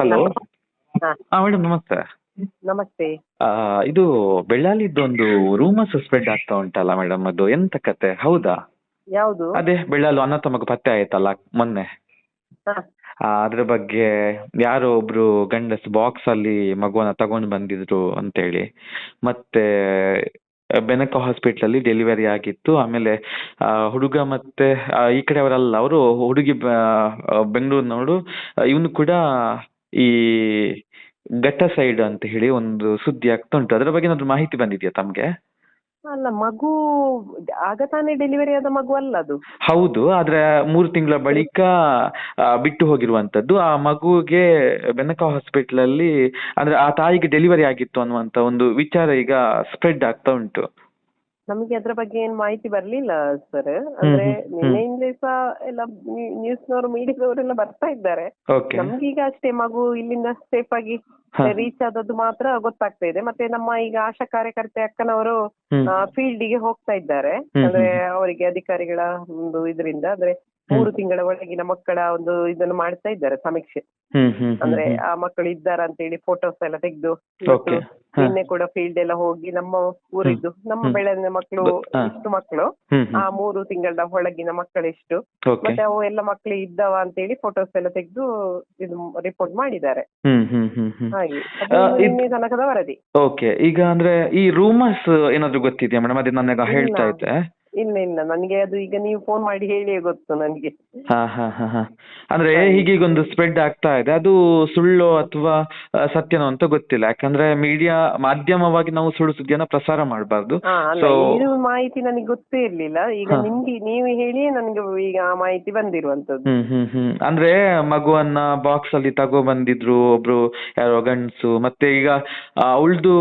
Hello ಹಾ. Madam ನಮಸ್ತೆ. ನಮಸ್ತೆ. ಆ, ಇದು ಬೆಳ್ಳಾಲಿದ್ದೊಂದು ರೂಮರ್ಸ್ ಸಸ್ಪೆಂಡ್ ಆಗ್ತಾ ಉಂಟಲ್ಲ ಮೇಡಮ್ ಅದು ಎಂತ ಕತೆ? ಹೌದಾ? ಯಾವುದು? ಅದೇ ಬೆಳ್ಳಾಲು ಅನಾಥ ಮಗು ಪತ್ತೆ ಆಯ್ತಲ್ಲ ಮೊನ್ನೆ. ಹಾ. ಆ, ಅದ್ರ ಬಗ್ಗೆ ಯಾರೋ ಒಬ್ರು ಗಂಡಸ್ ಬಾಕ್ಸ್ ಅಲ್ಲಿ ಮಗುವನ್ನ ತಗೊಂಡು ಬಂದಿದ್ರು ಅಂತೇಳಿ. ಮತ್ತೆ ಬೆನಕ ಹಾಸ್ಪಿಟಲ್ ಅಲ್ಲಿ ಡೆಲಿವರಿ ಆಗಿತ್ತು. ಆಮೇಲೆ ಆ, ಹುಡುಗ ಮತ್ತೆ ಈ ಕಡೆ ಅವರಲ್ಲ ಅವರು ಹುಡುಗಿ ಬ- ಬೆಂಗಳೂರಿನವಳು ಇವನು ಕೂಡ ಈ ಘಟ್ಟ ಸೈಡ್ ಅಂತ ಹೇಳಿ ಒಂದು ಸುದ್ದಿ ಆಗ್ತಾ ಉಂಟು. ಅದರ ಬಗ್ಗೆ ಏನಾದ್ರು ಮಾಹಿತಿ ಬಂದಿದೆಯಾ ತಮ್ಗೆ? ಅಲ್ಲ ಮಗು ಆಗ ತಾನೇ ಡೆಲಿವರಿ ಆದ ಮಗು ಅಲ್ಲ ಅದು. ಹೌದು ಆದ್ರೆ ಮೂರು ತಿಂಗಳ ಬಳಿಕ ಆ, ಬಿಟ್ಟು ಹೋಗಿರುವಂತದ್ದು. ಆ ಮಗುಗೆ ಬೆನಕ ಹಾಸ್ಪಿಟಲ್ ಅಲ್ಲಿ ಅಂದ್ರೆ ಆ ತಾಯಿಗೆ ಡೆಲಿವರಿ ಆಗಿತ್ತು ಅನ್ನುವಂತ ಒಂದು ವಿಚಾರ ಈಗ ಸ್ಪ್ರೆಡ್ ಆಗ್ತಾ ಉಂಟು. ನಮಗೆ ಅದ್ರ ಬಗ್ಗೆ ಏನ್ ಮಾಹಿತಿ ಬರ್ಲಿಲ್ಲ ಸರ್ ಅಂದ್ರೆ ನಿನ್ನೆಯಿಂದಲೇ ನವರು ಎಲ್ಲ ನ್ಯೂಸ್ನವರು ಮೀಡಿಯಾದವರೆಲ್ಲ ಬರ್ತಾ ಇದ್ದಾರೆ. ನಮ್ಗೀಗ ಅಷ್ಟೇ ಮಗು ಇಲ್ಲಿಂದ ಸೇಫ್ ಆಗಿ. ರೀಚ್ ಆದದ್ದು ಮಾತ್ರ ಗೊತ್ತಾಗ್ತಾ ಇದೆ. ಮತ್ತೆ ನಮ್ಮ ಈಗ ಆಶಾ ಕಾರ್ಯಕರ್ತೆ ಅಕ್ಕನವರು ಫೀಲ್ಡ್ಗೆ ಹೋಗ್ತಾ ಇದ್ದಾರೆ. ಅಂದ್ರೆ ಅವರಿಗೆ ಅಧಿಕಾರಿಗಳ ಒಂದು ಇದರಿಂದ. ಅಂದ್ರೆ ಮೂರು ತಿಂಗಳ ಒಳಗಿನ ಮಕ್ಕಳ ಒಂದು ಇದನ್ನು ಮಾಡ್ತಾ ಇದ್ದಾರೆ ಸಮೀಕ್ಷೆ. ಅಂದ್ರೆ ಆ ಮಕ್ಕಳು ಇದ್ದಾರ ಅಂತ ಹೇಳಿ ಫೋಟೋಸ್ ಎಲ್ಲ ತೆಗೆದು. ನಿನ್ನೆ ಕೂಡ ಫೀಲ್ಡ್ ಎಲ್ಲ ಹೋಗಿ ನಮ್ಮ ಊರಿದ್ದು ನಮ್ಮ. ಬೆಳೆದ ಮಕ್ಕಳು ಇಷ್ಟು ಮಕ್ಕಳು. ಆ ಮೂರು ತಿಂಗಳ ಒಳಗಿನ ಮಕ್ಕಳು ಎಷ್ಟು ಮತ್ತೆ ಅವು ಎಲ್ಲ ಮಕ್ಕಳು ಇದ್ದಾವ ಅಂತ ಹೇಳಿ ಫೋಟೋಸ್ ಎಲ್ಲ ತೆಗೆದು ಇದು ರಿಪೋರ್ಟ್ ಮಾಡಿದ್ದಾರೆ. ಹ್ಮ್ ಹ್ಮ್ ಹ್ಮ್ ಹ್ಮ್. ಹಾಗೆ. ನಿನ್ನೆ ತನಕದ ವರದಿ. ಓಕೆ ಈಗ ಅಂದ್ರೆ ಈ ರೂಮರ್ಸ್ ಏನಾದ್ರು ಗೊತ್ತಿದೆಯಾ ಮೇಡಮ್ ಅದೇ ನನಗೆ ಹೇಳ್ತಾ ಇದ್ದೆ. ಇಲ್ಲ ಇಲ್ಲ. ನನಗೆ ಅದು ಈಗ ನೀವು ಫೋನ್ ಮಾಡಿ ಹೇಳಿಯೇ ಗೊತ್ತು ನನಗೆ. ಹಾ ಹಾ ಹಾ ಹಾ. ಅಂದ್ರೆ ಹೀಗೀಗ ಒಂದು ಸ್ಪ್ರೆಡ್ ಆಗ್ತಾ ಇದೆ. ಅದು ಸುಳ್ಳು ಅಥವಾ ಸತ್ಯನೋ ಅಂತ ಗೊತ್ತಿಲ್ಲ. ಯಾಕಂದ್ರೆ ಮೀಡಿಯಾ ಮಾಧ್ಯಮವಾಗಿ ನಾವು ಸುಳ್ಳು ಸುದ್ದಿಯನ್ನ ಪ್ರಸಾರ ಮಾಡಬಾರ್ದು. ಹಾ ಅಲ್ಲ ಇದು ಮಾಹಿತಿ ನನಗೆ ಗೊತ್ತೇ ಇರ್ಲಿಲ್ಲ. ಈಗ ನಿಮ್ಗೆ ನೀವು ಹೇಳಿಯೇ ನನಗೆ ಈಗ ಆ ಮಾಹಿತಿ ಬಂದಿರುವಂತದ್ದು ಹ್ಮ್ ಹ್ಮ್ ಹ್ಮ್. ಅಂದ್ರೆ ಮಗುವನ್ನ ಬಾಕ್ಸ್ ಅಲ್ಲಿ ತಗೋ ಬಂದಿದ್ರು ಒಬ್ರು ಯಾರೋ ಗಂಡ್ಸು ಮತ್ತೆ ಈಗ ಅವಳ್ದು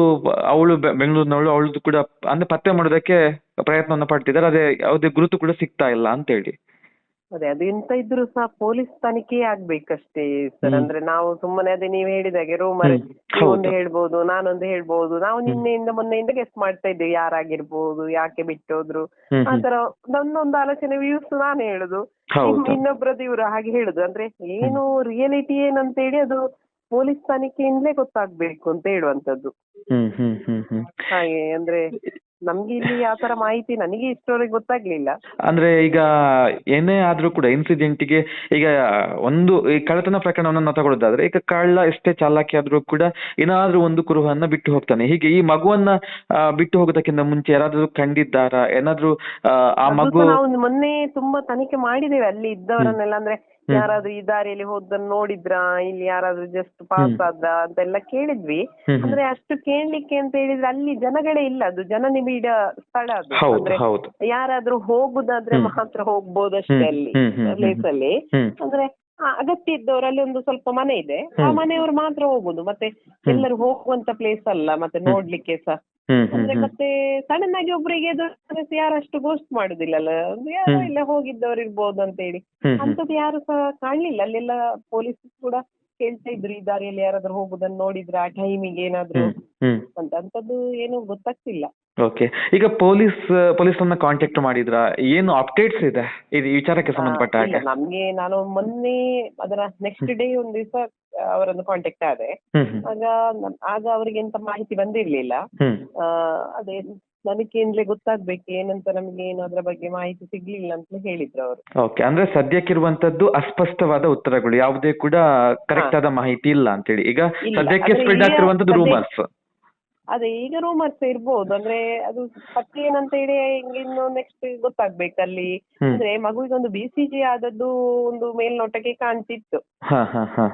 ಅವಳು ಬೆಂಗಳೂರಿನವಳು ಅವಳದು ಕೂಡ ಅಂದ್ರೆ ಪತ್ತೆ ಮಾಡೋದಕ್ಕೆ ಪ್ರಯತ್ನವನ್ನ ಪಡ್ತಿದ್ದಾರೆ. ಅದೇ ಯಾವುದೇ ಗುರುತು ಕೂಡ ಸಿಗ್ತಾ ಇಲ್ಲ ಅಂತ ಹೇಳಿ. ಅದೇ ಅದು ಎಂತ ಇದ್ರು ಸಹ ಪೊಲೀಸ್ ತನಿಖೆ ಆಗ್ಬೇಕಷ್ಟೇ ಸರ್. ಅಂದ್ರೆ ನಾವು ಸುಮ್ಮನೆ ಅದೇ ನೀವು ಹೇಳಿದಾಗೆ ರೂಮರ್ ಒಂದು. ಹೇಳ್ಬೋದು ನಾನೊಂದು ಹೇಳ್ಬೋದು. ನಾವು ನಿನ್ನೆಯಿಂದ ಮೊನ್ನೆಯಿಂದ ಗೆಸ್ಟ್ ಮಾಡ್ತಾ ಇದ್ದೇವೆ ಯಾರಾಗಿರ್ಬೋದು ಯಾಕೆ ಬಿಟ್ಟೋದ್ರು. ಆತರ ನನ್ನೊಂದು ಆಲೋಚನೆ ವ್ಯೂಸ್ ನಾನು ಹೇಳುದು. ಇನ್ನೊಬ್ರದ್ದು ಇವ್ರು ಹಾಗೆ ಹೇಳುದು. ಅಂದ್ರೆ ಏನು ರಿಯಾಲಿಟಿ ಏನಂತ ಹೇಳಿ ಅದು ಪೊಲೀಸ್ ತನಿಖೆಯಿಂದಲೇ ಗೊತ್ತಾಗ್ಬೇಕು ಅಂತ ಹೇಳುವಂತದ್ದು ಹಾಗೆ ಅಂದ್ರೆ ನಮ್ಗೆ ಇಲ್ಲಿ ತರ ಮಾಹಿತಿ ನನಗೆ ಇಷ್ಟರವರೆಗೆ ಗೊತ್ತಾಗ್ಲಿಲ್ಲ. ಅಂದ್ರೆ ಈಗ ಏನೇ ಆದ್ರೂ ಕೂಡ ಇನ್ಸಿಡೆಂಟ್ಗೆ ಈಗ ಒಂದು ಈ ಕಳ್ಳತನ ಪ್ರಕರಣವನ್ನ ತಗೊಳ್ಳೋದಾದ್ರೆ ಈಗ ಕಳ್ಳ ಎಷ್ಟೇ ಚಾಲಾಕಿ ಆದ್ರೂ ಕೂಡ ಏನಾದ್ರೂ ಒಂದು ಕುರುಹನ್ನ ಬಿಟ್ಟು ಹೋಗ್ತಾನೆ. ಹೀಗೆ ಈ ಮಗುವನ್ನ ಆ, ಬಿಟ್ಟು ಹೋಗೋದಕ್ಕಿಂತ ಮುಂಚೆ ಯಾರಾದ್ರೂ ಕಂಡಿದ್ದಾರಾ? ಏನಾದ್ರೂ ಆ, ಆ ಅದು ಮಗು ಸಹ ನಾವು ಮೊನ್ನೆ ತುಂಬಾ ತನಿಖೆ ಮಾಡಿದ್ದೇವೆ. ಅಲ್ಲಿ ಇದ್ದವರನ್ನೆಲ್ಲ ಅಂದ್ರೆ. ಯಾರಾದ್ರೂ ಈ ದಾರಿಯಲ್ಲಿ ಹೋದನ್ನ ನೋಡಿದ್ರಾ? ಇಲ್ಲಿ ಯಾರಾದ್ರೂ ಜಸ್ಟ್ ಪಾಸ್ ಅಂತ ಅಂತೆಲ್ಲ ಕೇಳಿದ್ವಿ. ಅಂದ್ರೆ ಅಷ್ಟು ಕೇಳ್ಲಿಕ್ಕೆ ಅಂತ ಹೇಳಿದ್ರೆ ಅಲ್ಲಿ ಜನಗಳೇ ಇಲ್ಲ. ಅದು ಜನನಿಬಿಡ ಸ್ಥಳ ಅದು. ಅಂದ್ರೆ ಯಾರಾದ್ರೂ ಹೋಗುದಾದ್ರೆ ಮಾತ್ರ ಹೋಗ್ಬೋದು ಅಷ್ಟೇ ಅಲ್ಲಿ. ಪ್ಲೇಸ್ ಅಲ್ಲಿ. ಅಂದ್ರೆ ಅಗತ್ಯ ಇದ್ದವರು ಅಲ್ಲಿ ಒಂದು ಸ್ವಲ್ಪ ಮನೆ ಇದೆ. ಆ. ಮನೆಯವರು ಮಾತ್ರ ಹೋಗುದು. ಮತ್ತೆ ಎಲ್ಲರೂ ಹೋಗುವಂತ ಪ್ಲೇಸ್ ಅಲ್ಲ. ಮತ್ತೆ ನೋಡ್ಲಿಕ್ಕೆಸ ಅಂದ್ರೆ ಮತ್ತೆ ಸಡನ್ ಆಗಿ ಒಬ್ರಿಗೆ ಯಾರಷ್ಟು ಗೋಸ್ಟ್ ಮಾಡುದಿಲ್ಲಲ್ಲ? ಯಾರೋ ಇಲ್ಲ ಹೋಗಿದ್ದವ್ರು ಇರ್ಬೋದು ಅಂತ ಹೇಳಿ ಅಂತದ್ದು ಯಾರು ಸಹ ಕಾಣ್ಲಿಲ್ಲ. ಅಲ್ಲೆಲ್ಲ ಪೊಲೀಸ್ ಕೂಡ ಕೇಳ್ತಾ ಇದ್ರು ಈ ದಾರಿಯಲ್ಲಿ ಯಾರಾದ್ರೂ ಹೋಗುದನ್ನ ನೋಡಿದ್ರೆ ಆ ಟೈಮಿಗೆ ಏನಾದ್ರು ಅಂತ. ಅಂತದ್ದು ಏನು ಗೊತ್ತಾಗ್ತಿಲ್ಲ. ಓಕೆ ಈಗ ಪೊಲೀಸ್ ಪೊಲೀಸನ್ನ ಕಾಂಟ್ಯಾಕ್ಟ್ ಮಾಡಿದ್ರಾ? ಏನು ಅಪ್ಡೇಟ್ಸ್ ಇದೆ? ಇದು ಈ ವಿಚಾರಕ್ಕೆ ಸಂಬಂಧಪಟ್ಟ ಹಾಗೆ. ನಮ್ಗೆ ನಾನು ಮೊನ್ನೆ ಅದರ ನೆಕ್ಸ್ಟ್ ಡೇ ಒಂದ್ ದಿವಸ ಅವರನ್ನು ಕಾಂಟ್ಯಾಕ್ಟ್ ಆದೆ. ಹ್ಮ್ ಹ್ಮ್. ಆಗ ನಮ್- ಆಗ ಅವರಿಗೆ ಎಂತ ಮಾಹಿತಿ ಬಂದಿರ್ಲಿಲ್ಲ. ಹ್ಮ್. ಆ, ಅದೇ ಗೊತ್ತಾಗ್ಬೇಕು ಏನಂತ ನಮ್ಗೆ ಏನು ಅದ್ರ ಬಗ್ಗೆ ಮಾಹಿತಿ ಸಿಗ್ಲಿಲ್ಲ ಅಂತ ಹೇಳಿದ್ರು ಅವರು. ಓಕೆ ಅಂದ್ರೆ ಸದ್ಯಕ್ಕಿರುವಂತದ್ದು ಅಸ್ಪಷ್ಟವಾದ ಉತ್ತರಗಳು ಯಾವುದೇ ಕೂಡ ಕರೆಕ್ಟ್ ಆದ ಮಾಹಿತಿ ಇಲ್ಲ ಅಂತೇಳಿ. ಈಗ ಇಲ್ಲ, ಸದ್ಯಕ್ಕೆ ಆದ್ರೆ ಸ್ಪ್ರೆಡ್ ಈಗ ಆಗ್ತಿರುವಂತದ್ದು ಸದ್ಯ- ರೂಮರ್ಸ್ ಅದೇ ಈಗ ರೂಮರ್ಸ್ ಇರ್ಬೋದು. ಅಂದ್ರೆ ಅದು ಪತ್ತೆ ಏನಂತ ಹೇಳಿ ಇನ್ನು ನೆಕ್ಸ್ಟ್ ಗೊತ್ತಾಗ್ಬೇಕು ಅಲ್ಲಿ. ಅಂದ್ರೆ ಮಗುವಿಗೆ ಒಂದು ಬಿ ಸಿ ಜಿ ಆದದ್ದು ಒಂದು ಮೇಲ್ನೋಟಕ್ಕೆ ಕಾಣ್ತಿತ್ತು. ಆಗಿರುವಾಗ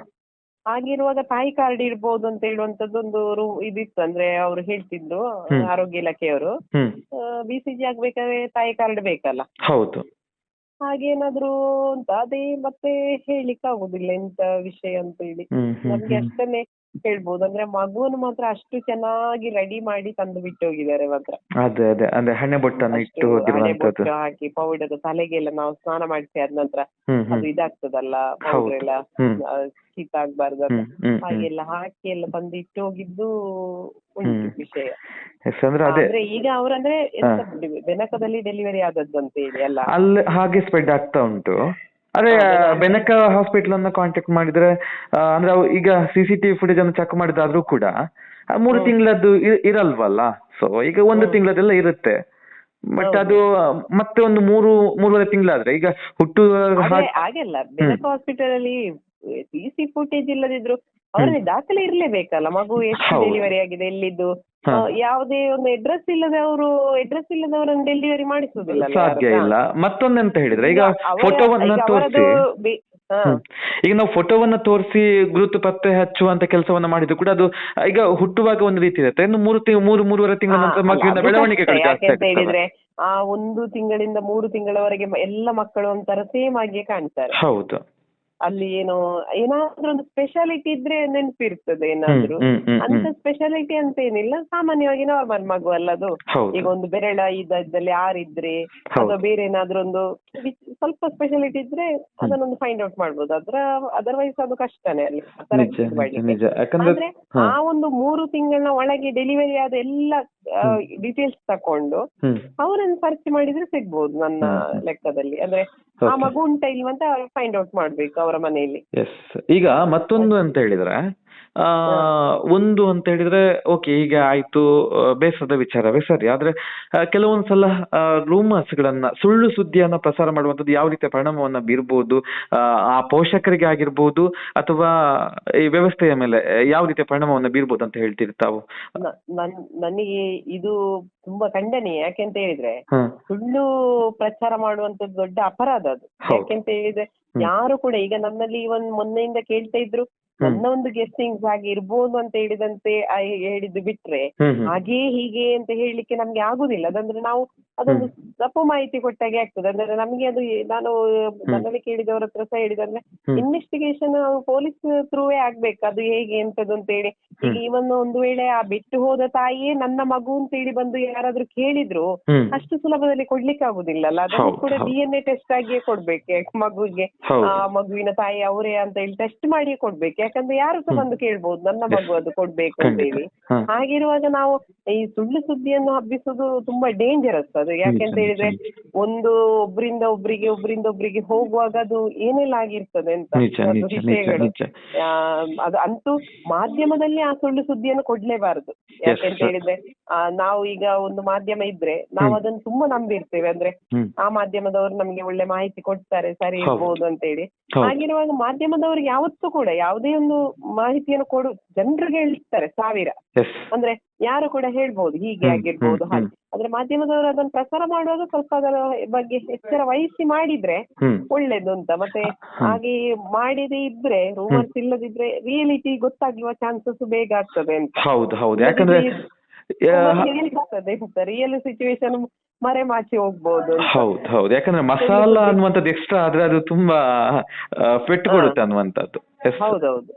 ಹಾಗಿರುವಾಗ ತಾಯಿ ಕಾರ್ಡ್ ಇರ್ಬೋದು ಅಂತ ಹೇಳುವಂತದ್ದು ಒಂದು ರೂ ಇದಿತ್ತು. ಅಂದ್ರೆ ಅವ್ರು ಹೇಳ್ತಿದ್ರು ಆರೋಗ್ಯ ಇಲಾಖೆಯವರು. BCG ಬಿ ಸಿ ಜಿ ಆಗ್ಬೇಕಾದ್ರೆ ತಾಯಿ ಕಾರ್ಡ್ ಬೇಕಲ್ಲ. ಹೌದು. ಹಾಗೇನಾದ್ರೂ ಅಂತ ಅದೇ ಮತ್ತೆ ಹೇಳಿಕ್ಕೆ ಆಗುದಿಲ್ಲ ಎಂತ ವಿಷಯ ಅಂತ ಹೇಳಿ. ನಮ್ಗೆ ಅಷ್ಟನ್ನೇ ಹೇಳ್ಬೋದು. ಅಂದ್ರೆ ಮಗುವನ್ನು ಮಾತ್ರ ಅಷ್ಟು ಚೆನ್ನಾಗಿ ರೆಡಿ ಮಾಡಿ ತಂದು ಬಿಟ್ಟು ಹೋಗಿದ್ದಾರೆ ಮಾತ್ರ. ಅದೇ ಅದೇ. ಅಂದ್ರೆ ಹಣೆ ಬೊಟ್ಟನ್ನು ಇಟ್ಟು ಹೋಗಿರುವಂತದ್ದು. ಹಾಕಿ ಪೌಡರ್ ತಲೆಗೆಲ್ಲ ನಾವು ಸ್ನಾನ ಮಾಡಿಸಿ ಆದ ನಂತರ ಅದು ಇದಾಗ್ತದಲ್ಲ. ಪೌಡರ್ ಎಲ್ಲ ಶೀತ ಆಗ್ಬಾರ್ದು ಹಾಗೆಲ್ಲ ಹಾಕಿ ಎಲ್ಲ ತಂದು ಇಟ್ಟು ಹೋಗಿದ್ದು ಉಂಟು ವಿಷಯ. ಅಂದ್ರೆ ಅದೇ ಅಂದ್ರೆ ಈಗ ಅವರಂದ್ರೆ ಬೆನಕದಲ್ಲಿ ಡೆಲಿವರಿ ಆದದ್ದು ಅಂತ ಹೇಳಿ ಅಲ್ಲ? ಅಲ್ಲಿ ಹಾಗೆ ಸ್ಪ್ರೆಡ್ ಆಗ್ತಾ ಉಂಟು. ಅದೇ? ಬೆನಕ ಹಾಸ್ಪಿಟಲ್ ಅನ್ನ ಕಾಂಟ್ಯಾಕ್ಟ್ ಮಾಡಿದ್ರೆ ಅಂದ್ರೆ ಅವು ಈಗ ಸಿ ಸಿ ಟಿವಿ ಫುಟೇಜ್ ಅನ್ನು ಚೆಕ್ ಮಾಡಿದಾದ್ರೂ ಕೂಡ ಆ, ಮೂರು. ತಿಂಗಳದ್ದು ಇರಲ್ವಲ್ಲ ಸೊ ಈಗ ಒಂದು. ತಿಂಗಳದೆಲ್ಲ ಇರುತ್ತೆ ಬಟ್ ಅದು ಮತ್ತೆ ಒಂದು ಮೂರು ಮೂರುವರೆ ತಿಂಗಳಾದ್ರೆ ಈಗ ಹುಟ್ಟು ಹಾಗೆಲ್ಲ ಬೆನಕ ಹಾಸ್ಪಿಟಲ್ ಅಲ್ಲಿ ಸಿ ಸಿ ಫುಟೇಜ್ ಇಲ್ಲದಿದ್ರು ಅವರಲ್ಲಿ ದಾಖಲೆ ಇರ್ಲೇಬೇಕಲ್ಲ? ಮಗು ಎಷ್ಟು. ಡೆಲಿವರಿ ಆಗಿದೆ ಎಲ್ಲಿದ್ದು? ಯಾವುದೇ ಒಂದು ಅಡ್ರೆಸ್ ಇಲ್ಲದೆ ಅವರು ಅಡ್ರೆಸ್ ಇಲ್ಲದವರನ್ನು ಡೆಲಿವರಿ ಮಾಡಿಸುದಿಲ್ಲ ಸಾಧ್ಯ ಇಲ್ಲ. ಮತ್ತೊಂದಂತ ಹೇಳಿದ್ರೆ ಈಗ ಫೋಟೋವನ್ನ ತೋರಿಸಿ. ಈಗ ನಾವು ಫೋಟೋವನ್ನ ತೋರಿಸಿ ಗುರುತು ಪತ್ತೆ ಹಚ್ಚುವಂತ ಕೆಲಸವನ್ನ ಮಾಡಿದ್ರು ಕೂಡ ಅದು ಈಗ ಹುಟ್ಟುವಾಗ ಒಂದು ರೀತಿ ಇರುತ್ತೆ. ಇನ್ನು ಮೂರು ತಿಂಗಳು ಮೂರು ಮೂರುವರೆ ತಿಂಗಳ ನಂತರ ಮಗುವಿನ ಬೆಳವಣಿಗೆ ಹೇಳಿದ್ರೆ ಆ ಒಂದು ತಿಂಗಳಿಂದ ಮೂರು ತಿಂಗಳವರೆಗೆ ಎಲ್ಲ ಮಕ್ಕಳು ಒಂಥರ ಸೇಮ್ ಆಗಿಯೇ ಕಾಣ್ತಾರೆ. ಹೌದು. ಅಲ್ಲಿ ಏನು ಏನಾದ್ರೂ ಒಂದು ಸ್ಪೆಷಾಲಿಟಿ ಇದ್ರೆ ನೆನಪಿರ್ತದೆ ಏನಾದ್ರೂ. ಅಂತ ಸ್ಪೆಷಾಲಿಟಿ ಅಂತ ಏನಿಲ್ಲ. ಸಾಮಾನ್ಯವಾಗಿ ನಾರ್ಮಲ್ ಮಗು ಅಲ್ಲದು. ಈಗ ಹೌದು ಒಂದು ಬೆರಳ ಇದ್ದಲ್ಲಿ ಆರಿದ್ರೆ ಅಥವಾ ಬೇರೆ ಏನಾದ್ರೂ ಒಂದು ಸ್ವಲ್ಪ ಸ್ಪೆಷಾಲಿಟಿ ಇದ್ರೆ ಅದನ್ನೊಂದು ಫೈಂಡ್ ಔಟ್ ಮಾಡ್ಬೋದು. ಅದ್ರ ಅದರ್ವೈಸ್ ಅದು ಕಷ್ಟನೇ ಅಲ್ಲಿ. ಅಂದ್ರೆ ಆ ಒಂದು ಮೂರು ತಿಂಗಳ ಒಳಗೆ ಡೆಲಿವರಿ ಆದ ಎಲ್ಲ ಡೀಟೇಲ್ಸ್ ತಕೊಂಡು ಅವರನ್ನು ಸರ್ಚ್ ಮಾಡಿದ್ರೆ ಸಿಗ್ಬೋದು ನನ್ನ. ಲೆಕ್ಕದಲ್ಲಿ. ಅಂದ್ರೆ ಆ. ಮಗು ಉಂಟ ಇಲ್ವಂತ ಫೈಂಡ್ ಔಟ್ ಮಾಡ್ಬೇಕು ಅವರ ಮನೆಯಲ್ಲಿ. ಎಸ್ ಈಗ ಮತ್ತೊಂದು ಅಂತ ಹೇಳಿದ್ರೆ ಒಂದು ಅಂತ ಹೇಳಿದ್ರೆ ಓಕೆ ಈಗ ಆಯ್ತು ಬೇಸದ ಬೇಸರದ ವಿಚಾರವೇ ಸರಿ. ಆದ್ರೆ ಕೆಲವೊಂದು ಸಲ ರೂಮರ್ಸ್ ಗಳನ್ನ ಸುಳ್ಳು ಸುದ್ದಿಯನ್ನ ಪ್ರಸಾರ ಮಾಡುವಂತದ್ದು ಯಾವ ರೀತಿಯ ಪರಿಣಾಮವನ್ನ ಬೀರ್ಬೋದು ಆ, ಆ ಪೋಷಕರಿಗೆ ಆಗಿರ್ಬೋದು ಅಥವಾ ಈ ವ್ಯವಸ್ಥೆಯ ಮೇಲೆ ಆ, ಯಾವ ರೀತಿಯ ಪರಿಣಾಮವನ್ನ ಬೀರ್ಬೋದು ಅಂತ ಹೇಳ್ತೀರಿ ತಾವು? ನನಗೆ ಇದು ತುಂಬಾ ಖಂಡನೀಯ. ಯಾಕೆಂತ ಹೇಳಿದ್ರೆ ಸುಳ್ಳು ಪ್ರಚಾರ ಮಾಡುವಂತದ್ದು ದೊಡ್ಡ ಅಪರಾಧ ಅದು. ಯಾಕೆಂತ ಹೇಳಿದ್ರೆ ಯಾರು ಕೂಡ ಈಗ ನಮ್ಮಲ್ಲಿ ಒಂದ್ ಮೊನ್ನೆಯಿಂದ ಕೇಳ್ತಾ ಇದ್ರು. ನನ್ನ ಒಂದು ಗೆಸ್ಟಿಂಗ್ಸ್ ಹಾಗೆ ಇರ್ಬೋದು ಅಂತ ಹೇಳಿದಂತೆ ಹೇಳಿದ್ದು ಬಿಟ್ರೆ ಹಾಗೆ ಹೀಗೆ ಅಂತ ಹೇಳಲಿಕ್ಕೆ ನಮ್ಗೆ ಆಗುದಿಲ್ಲ. ಅದಂದ್ರೆ ನಾವು ಅದೊಂದು ತಪ್ಪು ಮಾಹಿತಿ ಕೊಟ್ಟಾಗೆ ಆಗ್ತದೆ. ಅಂದ್ರೆ ನಮ್ಗೆ ಅದು ನಾನು ನನ್ನಲ್ಲಿ ಕೇಳಿದವರ ಹತ್ರ ಸಹ ಹೇಳಿದಂದ್ರೆ. ಇನ್ವೆಸ್ಟಿಗೇಷನ್ ಪೊಲೀಸ್ ಥ್ರೂವೇ ಆಗ್ಬೇಕು. ಅದು ಹೇಗೆ ಎಂತದ್ದು ಅಂತ ಹೇಳಿ. ಈಗ ಇವನ್ ಒಂದು ವೇಳೆ ಆ ಬಿಟ್ಟು ಹೋದ ತಾಯಿಯೇ ನನ್ನ ಮಗು ಅಂತ ಹೇಳಿ ಬಂದು ಯಾರಾದ್ರೂ ಕೇಳಿದ್ರು ಅಷ್ಟು ಸುಲಭದಲ್ಲಿ ಕೊಡ್ಲಿಕ್ಕೆ ಆಗುದಿಲ್ಲ ಅಲ್ಲ? ಅದನ್ನು ಕೂಡ. ಡಿ ಎನ್ ಎ ಟೆಸ್ಟ್ ಆಗಿಯೇ ಕೊಡ್ಬೇಕು ಮಗುವಿಗೆ. ಆ ಮಗುವಿನ ತಾಯಿ ಅವರೇ ಅಂತ ಹೇಳಿ ಟೆಸ್ಟ್ ಮಾಡಿಯೇ ಕೊಡ್ಬೇಕು. ಯಾಕಂದ್ರೆ ಯಾರು ಸಹ ಬಂದು ಕೇಳ್ಬಹುದು ನನ್ನ ಮಗು ಅದು ಕೊಡ್ಬೇಕು ಅಂತ ಹೇಳಿ ಹಾಗಿರುವಾಗ ನಾವು ಈ ಸುಳ್ಳು ಸುದ್ದಿಯನ್ನು ಹಬ್ಬಿಸುದು ತುಂಬಾ ಡೇಂಜರಸ್ ಅದು ಯಾಕೆಂತ ಹೇಳಿದ್ರೆ ಒಂದು ಒಬ್ರಿಂದ ಒಬ್ರಿಗೆ ಒಬ್ರಿಂದ ಒಬ್ರಿಗೆ ಹೋಗುವಾಗ ಅದು ಏನೆಲ್ಲ ಆಗಿರ್ತದೆ ಅಂತ. ವಿಷಯಗಳು. ಅದು ಅಂತೂ ಮಾಧ್ಯಮದಲ್ಲಿ ಆ ಸುಳ್ಳು ಸುದ್ದಿಯನ್ನು ಕೊಡ್ಲೇಬಾರದು. ಯಾಕೆಂತ. ಹೇಳಿದ್ರೆ ನಾವು ಈಗ ಒಂದು ಮಾಧ್ಯಮ ಇದ್ರೆ ನಾವು. ಅದನ್ನು ತುಂಬಾ ನಂಬಿರ್ತೇವೆ. ಅಂದ್ರೆ ಆ ಮಾಧ್ಯಮದವರು ನಮ್ಗೆ ಒಳ್ಳೆ ಮಾಹಿತಿ ಕೊಡ್ತಾರೆ ಸರಿ. ಇರ್ಬೋದು ಅಂತ ಹೇಳಿ ಹೌದು. ಹಾಗಿರುವಾಗ ಮಾಧ್ಯಮದವರು ಯಾವತ್ತೂ ಕೂಡ ಯಾವುದೇ ಒಂದು ಮಾಹಿತಿಯನ್ನು ಕೊಡು ಜನರಿಗೆ ಹೇಳ್ತಾರೆ ಸಾವಿರ. ಅಂದ್ರೆ ಯಾರು ಕೂಡ ಹೇಳ್ಬಹುದು ಹೀಗೆ ಆಗಿರ್ಬಹುದು ಆಗಿರ್ಬೋದು ಹಾಗೆ. ಆದ್ರೆ ಮಾಧ್ಯಮದವರು ಅದನ್ನ ಪ್ರಸಾರ ಮಾಡುವಾಗ ಸ್ವಲ್ಪ ಅದರ ಬಗ್ಗೆ ಎಚ್ಚರ ವಹಿಸಿ ಮಾಡಿದ್ರೆ ಒಳ್ಳೇದು ಅಂತ. ಮತ್ತೆ ಹಾಗೆ ಮಾಡದೇ ಇದ್ರೆ ರೂಮರ್ಸ್ ಇಲ್ಲದಿದ್ರೆ ರಿಯಲಿಟಿ ಗೊತ್ತಾಗುವ ಚಾನ್ಸಸ್ ಬೇಗ ಆಗ್ತದೆ ಅಂತ. ಹೌದು ಹೌದು. ಯಾಕಂದ್ರೆ ರಿಯಲ್ ಸಿಚುವೇಶನ್ ಮರೆಮಾಚಿ ಹೋಗ್ಬೋದು ಅಂತ. ಹೌದು ಹೌದು. ಯಾಕಂದ್ರೆ ಮಸಾಲ ಅನ್ನುವಂಥದ್ದು ಎಕ್ಸ್ಟ್ರಾ ಆದ್ರೆ ಅದು ತುಂಬಾ ಫಿಟ್ ಪೆಟ್ಟು ಕೊಡುತ್ತೆ ಅನ್ನುವಂಥದ್ದು. ಹೌದೌದು.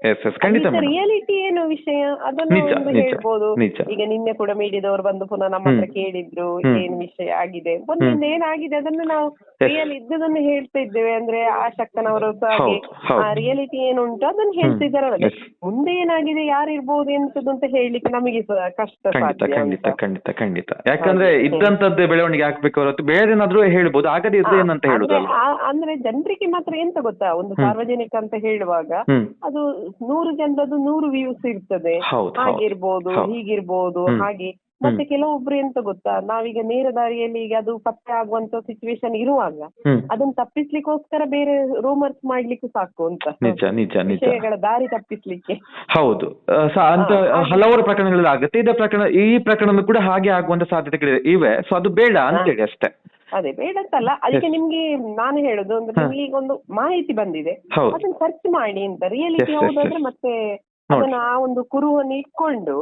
ರಿಯಾಲಿಟಿ ಏನು ವಿಷಯ? ಅದನ್ನು ಹೇಳ್ಬೋದು. ಈಗ ನಿನ್ನೆ ಕೂಡ ಮೀಡಿಯಾದವರು ಬಂದು ಪುನಃ ನಮ್ಮ ಹತ್ರ ಕೇಳಿದ್ರು ಏನು ವಿಷಯ ಆಗಿದೆ? ಮೊನ್ನೆಯಿಂದ ಏನಾಗಿದೆ? ಅದನ್ನು ನಾವು ರಿಯಲ್ ಇದ್ದದನ್ನು ಹೇಳ್ತಾ ಇದ್ದೇವೆ. ಅಂದ್ರೆ ಆ ಶಕ್ತನವರು ಸಹ ರಿಯಾಲಿಟಿ ಏನುಂಟು ಅದನ್ನು ಹೇಳ್ತಿದ್ದಾರೆ. ಮುಂದೆ ಏನಾಗಿದೆ ಯಾರು ಇರ್ಬೋದು ಎಂತದ್ದು ಅಂತ ಹೇಳಲಿಕ್ಕೆ ನಮಗೆ ಕಷ್ಟ ಖಂಡಿತ ಖಂಡಿತ ಖಂಡಿತ ಖಂಡಿತ. ಯಾಕಂದ್ರೆ ಇದ್ದಂತದ್ದು ಬೆಳವಣಿಗೆ ಆಗ್ಬೇಕು ಹೊರತು ಬೇರೆ ಏನಾದ್ರೂ ಹೇಳ್ಬೋದು. ಆಗದೆ ಇದ್ರೆ ಏನಂತ ಅಂದ್ರೆ ಹೇಳುದಲ್ಲ ಅಂದ್ರೆ ಜನರಿಗೆ ಮಾತ್ರ ಎಂತ ಗೊತ್ತಾ? ಒಂದು ಸಾರ್ವಜನಿಕ ಅಂತ ಹೇಳುವಾಗ ಅದು ನೂರು ಜನರದ್ದು ನೂರು ವ್ಯೂಸ್ ಇರ್ತದೆ. ಹಾಗಿರ್ಬೋದು ಹೀಗಿರ್ಬೋದು ಹಾಗೆ. ಮತ್ತೆ ಕೆಲವೊಬ್ರು ಎಂತ ಗೊತ್ತಾ ನಾವೀಗ ನೇರ ದಾರಿಯಲ್ಲಿ ಈಗ ಅದು ಪತ್ತೆ ಆಗುವಂತ ಸಿಚುವೇಶನ್ ಇರುವಾಗ ಅದನ್ನ ತಪ್ಪಿಸ್ಲಿಕ್ಕೋಸ್ಕರ ಬೇರೆ ರೂಮರ್ಸ್ ಮಾಡ್ಲಿಕ್ಕೆ ಸಾಕು ಅಂತ. ನಿಜ ನಿಜ ವಿಷಯಗಳ ದಾರಿ ತಪ್ಪಿಸ್ಲಿಕ್ಕೆ. ಹೌದು. ಅಂತ. ಹಲವಾರು ಪ್ರಕರಣಗಳಲ್ಲಿ ಆಗುತ್ತೆ. ಇದೇ ಪ್ರಕರಣ ಈ ಪ್ರಕರಣ ಕೂಡ ಹಾಗೆ ಆಗುವಂತ ಸಾಧ್ಯತೆಗಳಿವೆ. ಇವೆ. ಸೊ ಅದು ಬೇಡ ಅಂತೇಳಿ ಅಷ್ಟೇ. ಅದೇ ಬೇಡ ಅಂತಲ್ಲ. ಅದಕ್ಕೆ ನಿಮ್ಗೆ ನಾನು ಹೇಳುದು ಅಂದ್ರೆ ನಿಮ್ಗೆ ಈಗ ಒಂದು ಮಾಹಿತಿ ಬಂದಿದೆ. ಅದನ್ನ ಸರ್ಚ್ ಮಾಡಿ ಅಂತ ರಿಯಾಲಿಟಿ ಹೌದಾದ್ರೆ ಮತ್ತೆ ಅದನ್ನ ಆ ಒಂದು ಕುರುವನ್ನು ಇಟ್ಕೊಂಡು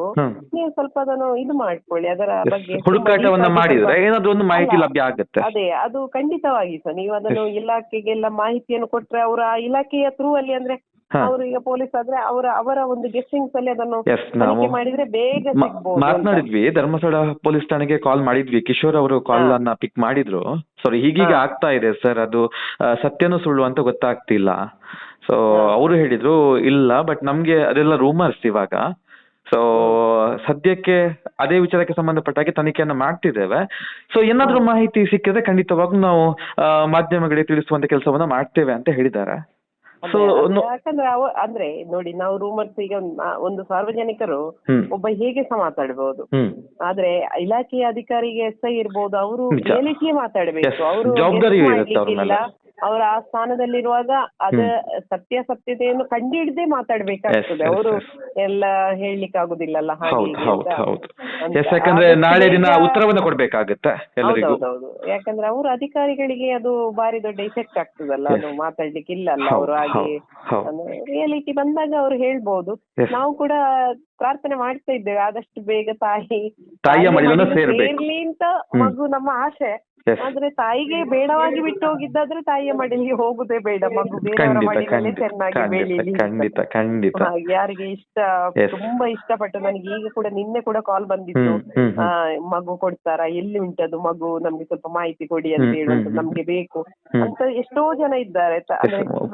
ನೀವು ಸ್ವಲ್ಪ ಅದನ್ನು ಇದು ಮಾಡ್ಕೊಳ್ಳಿ ಅದರ ಬಗ್ಗೆ ಹುಡುಕಾಟವನ್ನ ಮಾಡಿದ್ರೆ ಏನಾದ್ರೂ ಒಂದು ಮಾಹಿತಿ ಲಭ್ಯ ಆಗುತ್ತೆ. ಅದೇ ಅದು ಖಂಡಿತವಾಗಿ ಸರ್. ನೀವು ಅದನ್ನು ಇಲಾಖೆಗೆಲ್ಲ ಮಾಹಿತಿಯನ್ನು ಕೊಟ್ರೆ ಅವರ ಇಲಾಖೆಯ ಥ್ರೂ ಅಲ್ಲಿ ಅಂದ್ರೆ. ಅವರು ಈಗ ಪೊಲೀಸ್ ಆದ್ರೆ ಅವರ ಅವರ ಒಂದು ಗೆಸ್ಟಿಂಗ್ಸ್ ಅಲ್ಲಿ ಅದನ್ನು ತನಿಖೆ ಮಾಡಿದ್ರೆ ಬೇಗ ಸಿಗ್ಬೋದು. ಮಾತನಾಡಿದ್ವಿ ಧರ್ಮಸ್ಥಳ ಪೊಲೀಸ್ ಠಾಣೆಗೆ ಕಾಲ್ ಮಾಡಿದ್ವಿ. ಕಿಶೋರ್ ಅವರು ಕಾಲ್. ಅನ್ನ ಪಿಕ್ ಮಾಡಿದ್ರು. ಸಾರಿ ಹೀಗೀಗ ಆಗ್ತಾ ಇದೆ ಸರ್ ಅದು ಸತ್ಯನು ಸುಳ್ಳು ಅಂತ ಗೊತ್ತಾಗ್ತಿಲ್ಲ. ಸೊ. ಅವರು ಹೇಳಿದ್ರು ಇಲ್ಲ ಬಟ್ ನಮ್ಗೆ ಅದೆಲ್ಲ ರೂಮರ್ಸ್ ಇವಾಗ. ಸೊ ಸದ್ಯಕ್ಕೆ ಅದೇ ವಿಚಾರಕ್ಕೆ ಸಂಬಂಧಪಟ್ಟ ಹಾಗೆ ತನಿಖೆಯನ್ನ ಮಾಡ್ತಿದ್ದೇವೆ. ಸೊ ಏನಾದ್ರೂ ಮಾಹಿತಿ ಸಿಕ್ಕಿದ್ರೆ ಖಂಡಿತವಾಗ್ಲೂ ನಾವು ಮಾಧ್ಯಮಗಳಿಗೆ ತಿಳಿಸುವಂತ ಕೆಲಸವನ್ನ ಮಾಡ್ತೇವೆ ಅಂತ ಹೇಳಿದ್ದಾರೆ. ಸೊ ಯಾಕಂದ್ರೆ ಅವ ಅಂದ್ರೆ ನೋಡಿ ನಾವು ರೂಮರ್ಸ್ ಈಗ ಒಂದು ಸಾರ್ವಜನಿಕರು ಒಬ್ಬ ಹೇಗೆ ಸಹ ಮಾತಾಡಬಹುದು ಆದ್ರೆ ಇಲಾಖೆಯ ಅಧಿಕಾರಿಗೆ ಎಸ್ ಐ ಇರ್ಬೋದು ಅವರು ಹೇಳಿಕೆ ಮಾತಾಡ್ಬೇಕು. ಅವರು ಅವ್ರ ಆ ಸ್ಥಾನದಲ್ಲಿರುವಾಗ ಅದ ಸತ್ಯಾಸತ್ಯತೆಯನ್ನು ಕಂಡಿಡ್ದೇ ಮಾತಾಡ್ಬೇಕಾಗ್ತದೆ. Yes, yes, ಅವರು ಎಲ್ಲ ಹೇಳಲಿಕ್ಕೆ ಆಗುದಿಲ್ಲಲ್ಲ ಯಾಕಂದ್ರೆ ನಾಳೆ ದಿನ ಉತ್ತರವನ್ನು ಕೊಡ್ಬೇಕಾಗುತ್ತೆ ಯಾಕಂದ್ರೆ ಅವರು ಅಧಿಕಾರಿಗಳಿಗೆ ಅದು ಬಾರಿ ದೊಡ್ಡ ಇಫೆಕ್ಟ್ ಆಗ್ತದಲ್ಲ ಅದು. ಮಾತಾಡ್ಲಿಕ್ಕೆ ಇಲ್ಲಲ್ಲ ಅಲ್ಲ ಅವರು ಹಾಗೆ. ರಿಯಾಲಿಟಿ ಬಂದಾಗ ಅವ್ರು ಹೇಳ್ಬಹುದು ನಾವು ಕೂಡ ಪ್ರಾರ್ಥನೆ ಮಾಡ್ತಾ ಇದ್ದೇವೆ ಆದಷ್ಟು ಬೇಗ ತಾಯಿ ತಾಯಿಯ. ಸೇರ್ಲಿ ಅಂತ ಮಗು ನಮ್ಮ ಆಸೆ. Yes. ಆದ್ರೆ ತಾಯಿಗೆ ಬೇಡವಾಗಿ ಬಿಟ್ಟು ಹೋಗಿದ್ದಾದ್ರೆ ತಾಯಿಯ ಮಡಿಲಿಗೆ ಹೋಗುದೇ ಬೇಡ ಮಗು ಬೇರೆಯವರ ಮಡಿಲಲ್ಲೇ ಚೆನ್ನಾಗಿ ಖಂಡಿತ ಬೆಳೀಲಿ. ಖಂಡಿತ ಯಾರಿಗೆ ಇಷ್ಟ. ತುಂಬಾ ಇಷ್ಟಪಟ್ಟು ನನಗೆ ಈಗ ಕೂಡ ನಿನ್ನೆ ಕೂಡ ಕಾಲ್ ಬಂದಿತ್ತು. ಮಗು ಕೊಡ್ತಾರಾ ಎಲ್ಲಿ ಉಂಟದು ಮಗು ನಮ್ಗೆ ಸ್ವಲ್ಪ ಮಾಹಿತಿ ಕೊಡಿ ಅಂತ ಹೇಳುವಂತ ನಮ್ಗೆ ಬೇಕು. ಅಂತ ಎಷ್ಟೋ ಜನ ಇದ್ದಾರೆ.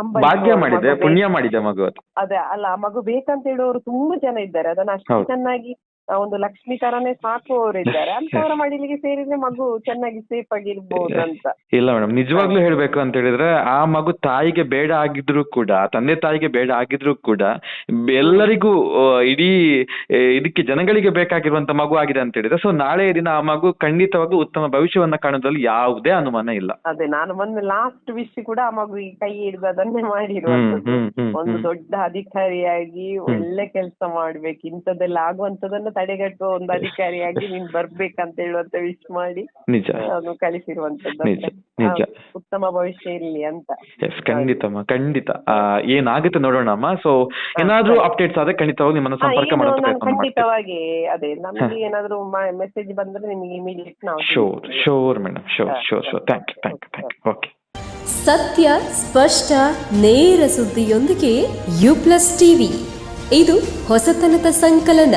ಭಾಗ್ಯ ಮಾಡಿದೆ ಪುಣ್ಯ ಮಾಡಿದೆ ಮಗು ಅದು. ಅಲ್ಲ ಮಗು ಬೇಕಂತ ಹೇಳುವವರು ತುಂಬಾ ಜನ ಇದ್ದಾರೆ. ಅದನ್ನ ಅಷ್ಟು ಚೆನ್ನಾಗಿ ಒಂದು ಲಕ್ಷ್ಮಿ ತರನೇ ಸಾಕುವವರು ಇದ್ದಾರೆ. ಅಂತವರ ಮಡಿಲಿಗೆ ಸೇರಿದ್ರೆ ಮಗು ಚೆನ್ನಾಗಿ ಸೇಫ್ ಆಗಿರ್ಬೋದು ಅಂತ ಇಲ್ಲ ಮೇಡಮ್ ನಿಜವಾಗ್ಲೂ ಹೇಳ್ಬೇಕು ಅಂತ ಹೇಳಿದ್ರೆ ಆ ಮಗು ತಾಯಿಗೆ ಬೇಡ ಆಗಿದ್ರು ಕೂಡ ತಂದೆ ತಾಯಿಗೆ ಬೇಡ ಆಗಿದ್ರು ಕೂಡ ಎಲ್ಲರಿಗೂ ಇಡೀ ಇದಕ್ಕೆ ಜನಗಳಿಗೆ ಬೇಕಾಗಿರುವಂತ ಮಗು ಆಗಿದೆ ಅಂತ ಹೇಳಿದ್ರೆ ಸೊ ನಾಳೆ ದಿನ ಆ ಮಗು ಖಂಡಿತವಾಗ್ಲೂ ಉತ್ತಮ ಭವಿಷ್ಯವನ್ನ ಕಾಣೋದ್ರಲ್ಲಿ ಯಾವುದೇ ಅನುಮಾನ ಇಲ್ಲ. ಅದೇ ನಾನು ಮೊನ್ನೆ ಲಾಸ್ಟ್ ವಿಶ್ ಕೂಡ ಆ ಮಗುವಿಗೆ ಕೈ ಹಿಡಿದು ಅದನ್ನೇ ಹ್ಮ್ ಒಂದು ದೊಡ್ಡ ಅಧಿಕಾರಿಯಾಗಿ ಒಳ್ಳೆ ಕೆಲಸ ಮಾಡ್ಬೇಕು ಇಂಥದ್ದೆಲ್ಲ ಆಗುವಂತದನ್ನ ತಡೆಗಟ್ಟುವ ಒಂದು ಅಧಿಕಾರಿಯಾಗಿ ನೀನ್ ಬರ್ಬೇಕಂತ ಹೇಳುವಂತ ವಿಶ್ ಮಾಡಿ ನಿಜ. ಅದು ಕಳಿಸಿರುವಂತದ್ದು. ಉತ್ತಮ ಭವಿಷ್ಯ ಇರ್ಲಿ ಅಂತ. ಎಸ್ ಖಂಡಿತಮ್ಮ ಖಂಡಿತ. ಏನಾಗುತ್ತೆ ಏನಾಗುತ್ತೆ ನೋಡೋಣಮ್ಮ ಸೊ ಏನಾದ್ರೂ ಅಪ್ಡೇಟ್ಸ್ ಆದ್ರೆ ಖಂಡಿತವಾಗಿ ನಿಮ್ಮನ್ನ ಸಂಪರ್ಕ ಮಾಡ್ತೀನಿ ಖಂಡಿತವಾಗಿ ಅದೇ ನಮಗೆ ಏನಾದ್ರು ಮೆಸೇಜ್ ಬಂದ್ರೆ ನಿಮಗೆ ಇಮಿಡಿಯೇಟ್ ನಾವು sure. Sure madam sure sure sure thank you thank you thank you okay ಸತ್ಯ ಸ್ಪಷ್ಟ ನೇರ ಸುದ್ದಿಯೊಂದಿಗೆ ಯು ಪ್ಲಸ್ ಟಿವಿ ಇದು ಹೊಸತನದ ಸಂಕಲನ.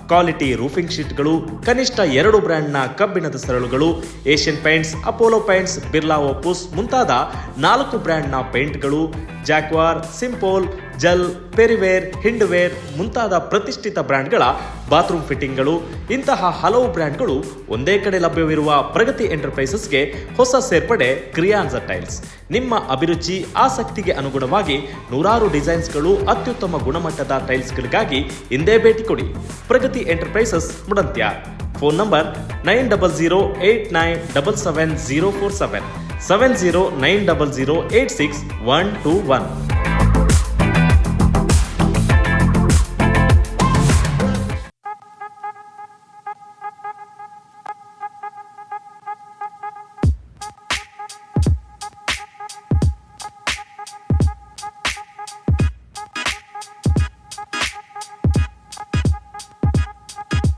ಕ್ವಾಲಿಟಿ ರೂಫಿಂಗ್ ಶೀಟ್ಗಳು, ಕನಿಷ್ಠ ಎರಡು ಬ್ರ್ಯಾಂಡ್ನ ಕಬ್ಬಿಣದ ಸರಳುಗಳು, Asian paints, Apollo paints, Birla Opus ಮುಂತಾದ ನಾಲ್ಕು ಬ್ರ್ಯಾಂಡ್ನ ಪೇಂಟ್ಗಳು, ಜಾಕ್ವಾರ್, ಸಿಂಪೋಲ್, ಜಲ್, ಪೆರಿವೇರ್, ಹಿಂಡ್ವೇರ್ ಮುಂತಾದ ಪ್ರತಿಷ್ಠಿತ ಬ್ರ್ಯಾಂಡ್ಗಳ ಬಾತ್ರೂಮ್ ಫಿಟ್ಟಿಂಗ್ಗಳು. ಇಂತಹ ಹಲವು ಬ್ರ್ಯಾಂಡ್ಗಳು ಒಂದೇ ಕಡೆ ಲಭ್ಯವಿರುವ ಪ್ರಗತಿ ಎಂಟರ್ಪ್ರೈಸಸ್ಗೆ ಹೊಸ ಸೇರ್ಪಡೆ ಕ್ರಿಯಾನ್ಸ ಟೈಲ್ಸ್. ನಿಮ್ಮ ಅಭಿರುಚಿ, ಆಸಕ್ತಿಗೆ ಅನುಗುಣವಾಗಿ ನೂರಾರು ಡಿಸೈನ್ಸ್ಗಳು ಅತ್ಯುತ್ತಮ ಗುಣಮಟ್ಟದ ಟೈಲ್ಸ್ಗಳಿಗಾಗಿ ಹಿಂದೆ ಭೇಟಿ ಕೊಡಿ. Pragati enterprises Mudantya. Phone number nine double zero eight nine double seven zero four seven. Seven zero nine double zero eight six one two one.